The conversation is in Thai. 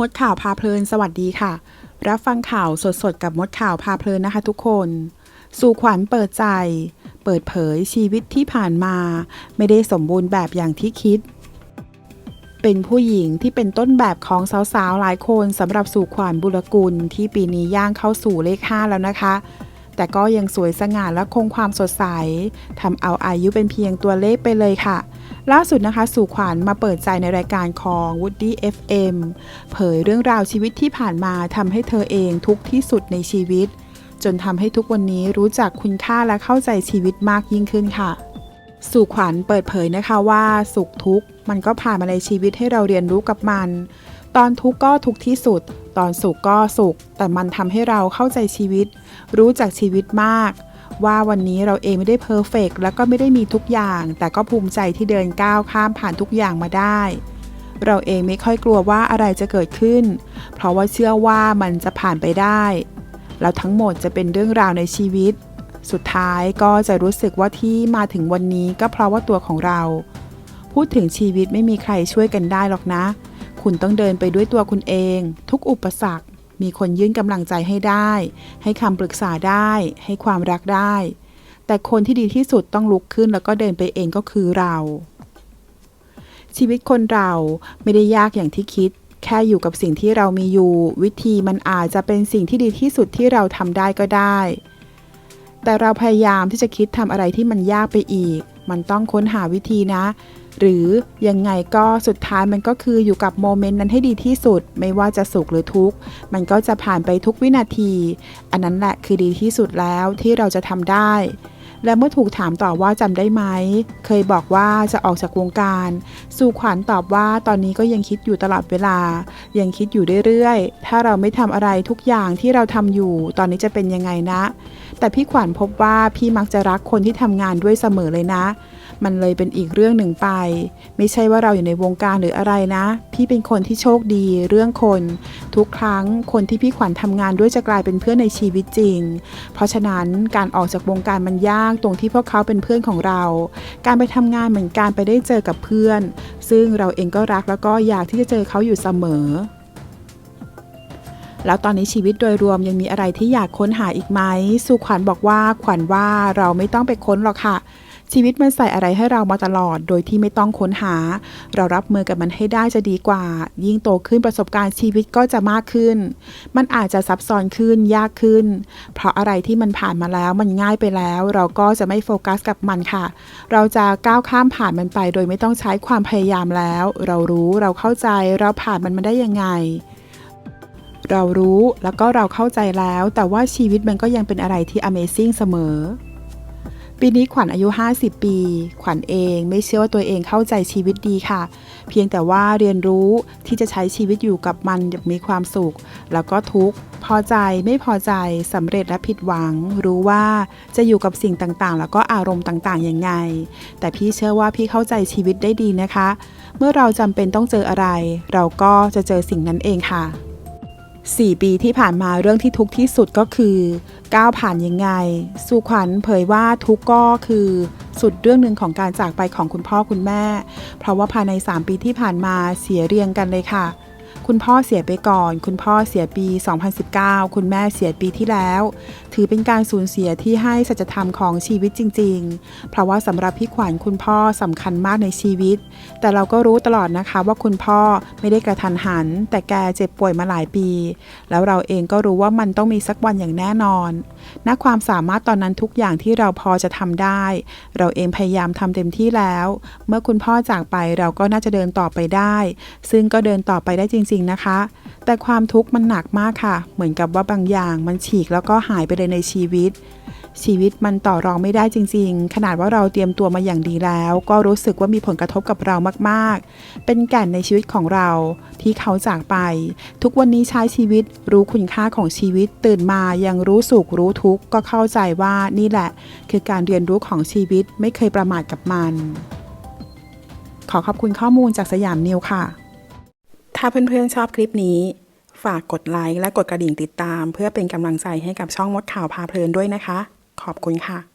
มดข่าวพาเพลินสวัสดีค่ะ รับฟังข่าวสดๆ กับมดข่าวพาเพลินนะคะทุกคน สู่ขวัญเปิดใจ เปิดเผยชีวิตที่ผ่านมา ไม่ได้สมบูรณ์แบบอย่างที่คิด เป็นผู้หญิงที่เป็นต้นแบบของสาวๆ หลายคนสำหรับสู่ขวัญบุรกุลที่ปีนี้ย่างเข้าสู่เลข 5 แล้วนะคะ แต่ก็ยังสวยสง่าและคงความสดใสทำเอาอายุเป็นเพียงตัวเลขไปเลยค่ะ ล่าสุดนะคะสู่ขวัญมาเปิดใจในรายการของ Woody FM เผยเรื่องราวชีวิตที่ผ่านมาทำให้เธอเองทุกที่สุดในชีวิต จนทำให้ทุกวันนี้รู้จักคุณค่าและเข้าใจชีวิตมากยิ่งขึ้นค่ะสู่ขวัญเปิดเผยนะคะว่าสุขทุกข์มันก็ผ่านมาในชีวิตให้เราเรียนรู้กับมัน ตอนทุกข์ก็ทุกที่สุด ตอนสุขก็สุข แต่มันทำให้เราเข้าใจชีวิต รู้จักชีวิตมาก ว่าวันนี้เราเองไม่ได้เพอร์เฟกแล้วก็ไม่ได้มีทุกอย่าง แต่ก็ภูมิใจที่เดินก้าวข้ามผ่านทุกอย่างมาได้ เราเองไม่ค่อยกลัวว่าอะไรจะเกิดขึ้น เพราะว่าเชื่อว่ามันจะผ่านไปได้ แล้วทั้งหมดจะเป็นเรื่องราวในชีวิต สุดท้ายก็จะรู้สึกว่าที่มาถึงวันนี้ก็เพราะว่าตัวของเรา พูดถึงชีวิตไม่มีใครช่วยกันได้หรอกนะ คุณต้องเดินไปด้วยตัวคุณเอง ทุกอุปสรรค มีคนยื่นกำลังใจให้ได้ ให้คำปรึกษาได้ ให้ความรักได้ แต่คนที่ดีที่สุดต้องลุกขึ้นแล้วก็เดินไปเองก็คือเรา ชีวิตคนเราไม่ได้ยากอย่างที่คิด แค่อยู่กับสิ่งที่เรามีอยู่ วิธีมันอาจจะเป็นสิ่งที่ดีที่สุดที่เราทำได้ก็ได้ แต่เราพยายามที่จะคิดทำอะไรที่มันยากไปอีก มันต้องค้นหาวิธีนะ หรือยังไงก็สุดท้ายมันก็คืออยู่กับโมเมนต์นั้นให้ดีที่สุด ไม่ว่าจะสุขหรือทุกข์ มันก็จะผ่านไปทุกวินาที อันนั้นแหละคือดีที่สุดแล้วที่เราจะทำได้ และเมื่อถูกถามต่อว่าจำได้ไหม เคยบอกว่าจะออกจากวงการ สู่ขวัญตอบว่าตอนนี้ก็ยังคิดอยู่ตลอดเวลา ยังคิดอยู่เรื่อยๆ ถ้าเราไม่ทำอะไรทุกอย่างที่เราทำอยู่ ตอนนี้จะเป็นยังไงนะ แต่พี่ขวัญพบว่าพี่มักจะรักคนที่ทำงานด้วยเสมอเลยนะ มันเลยเป็นอีกเรื่องหนึ่งไป ไม่ใช่ว่าเราอยู่ในวงการหรืออะไรนะ พี่เป็นคนที่โชคดีเรื่องคน ทุกครั้งคนที่พี่ขวัญทำงานด้วยจะกลายเป็นเพื่อนในชีวิตจริง เพราะฉะนั้นการออกจากวงการมันยากตรงที่พวกเขาเป็นเพื่อนของเรา การไปทำงานเหมือนการไปได้เจอกับเพื่อน ซึ่งเราเองก็รักแล้วก็อยากที่จะเจอเขาอยู่เสมอแล้วตอนนี้ชีวิตโดยรวมยังมีอะไรที่อยากค้นหาอีกไหมสุขวัญบอกว่าขวัญว่าเราไม่ต้องไปค้นหรอกค่ะ ชีวิตมันใส่อะไรให้เรามาตลอด โดยที่ไม่ต้องค้นหา เรารับมือกับมันให้ได้จะดีกว่า ยิ่งโตขึ้นประสบการณ์ชีวิตก็จะมากขึ้น มันอาจจะซับซ้อนขึ้นยากขึ้น เพราะอะไรที่มันผ่านมาแล้วมันง่ายไปแล้ว เราก็จะไม่โฟกัสกับมันค่ะ เราจะก้าวข้ามผ่านมันไป โดยไม่ต้องใช้ความพยายามแล้ว เรารู้เราเข้าใจเราผ่านมันมาได้ยังไงเรารู้แล้วก็เราเข้าใจแล้ว แต่ว่าชีวิตมันก็ยังเป็นอะไรที่ Amazing เสมอ ปีนี้ขวัญอายุ 50 ปี ขวัญเองไม่เชื่อว่าตัวเองเข้าใจชีวิตดีค่ะ เพียงแต่ว่าเรียนรู้ที่จะใช้ชีวิตอยู่กับมันอย่างมีความสุข แล้วก็ทุกข์พอใจไม่พอใจสำเร็จและผิดหวัง รู้ว่าจะอยู่กับสิ่งต่างๆ แล้วก็อารมณ์ต่างๆยังไง แต่พี่เชื่อว่าพี่เข้าใจชีวิตได้ดีนะคะ เมื่อเราจำเป็นต้องเจออะไร เราก็จะเจอสิ่งนั้นเองค่ะ 4 ปีที่ผ่านมาเรื่องที่ทุกข์ที่สุดก็คือก้าวผ่านยังไง สุขวัญเผยว่าทุกข์ก็คือสุดเรื่องหนึ่งของการจากไปของคุณพ่อคุณแม่ เพราะว่าภายใน 3 ปีที่ผ่านมาเสียเรียงกันเลยค่ะ คุณพ่อเสียไปก่อน คุณพ่อเสียปี 2019 คุณแม่เสียปีที่แล้ว ถือเป็นการสูญเสียที่ให้สัจธรรมของชีวิตจริง ๆ เพราะว่าสำหรับพี่ขวัญคุณพ่อสำคัญมากในชีวิต แต่เราก็รู้ตลอดนะคะว่าคุณพ่อไม่ได้กระทันหัน แต่แกเจ็บป่วยมาหลายปี แล้วเราเองก็รู้ว่ามันต้องมีสักวันอย่างแน่นอนณความสามารถตอนนั้นทุกอย่างที่เราพอจะทำได้ เราเองพยายามทำเต็มที่แล้ว เมื่อคุณพ่อจากไปเราก็น่าจะเดินต่อไปได้ ซึ่งก็เดินต่อไปได้จริง ๆนะคะ แต่ความทุกข์มันหนักมากค่ะ เหมือนกับว่าบางอย่างมันฉีกแล้วก็หายไปเลยในชีวิต ชีวิตมันต่อรองไม่ได้จริง ๆ ขนาดว่าเราเตรียมตัวมาอย่างดีแล้ว ก็รู้สึกว่ามีผลกระทบกับเรามากๆ เป็นแก่นในชีวิตของเราที่เขาจากไป ทุกวันนี้ใช้ชีวิตรู้คุณค่าของชีวิตตื่นมายังรู้สุขรู้ทุกข์ก็เข้าใจว่านี่แหละ คือการเรียนรู้ของชีวิตไม่เคยประมาทกับมัน ขอขอบคุณข้อมูลจากสยามนิวค่ะ ถ้าเพื่อนๆชอบคลิปนี้ฝากกดไลค์และกดกระดิ่งติดตาม เพื่อเป็นกำลังใจให้กับช่องมดข่าวพาเพลินด้วยนะคะ ขอบคุณค่ะ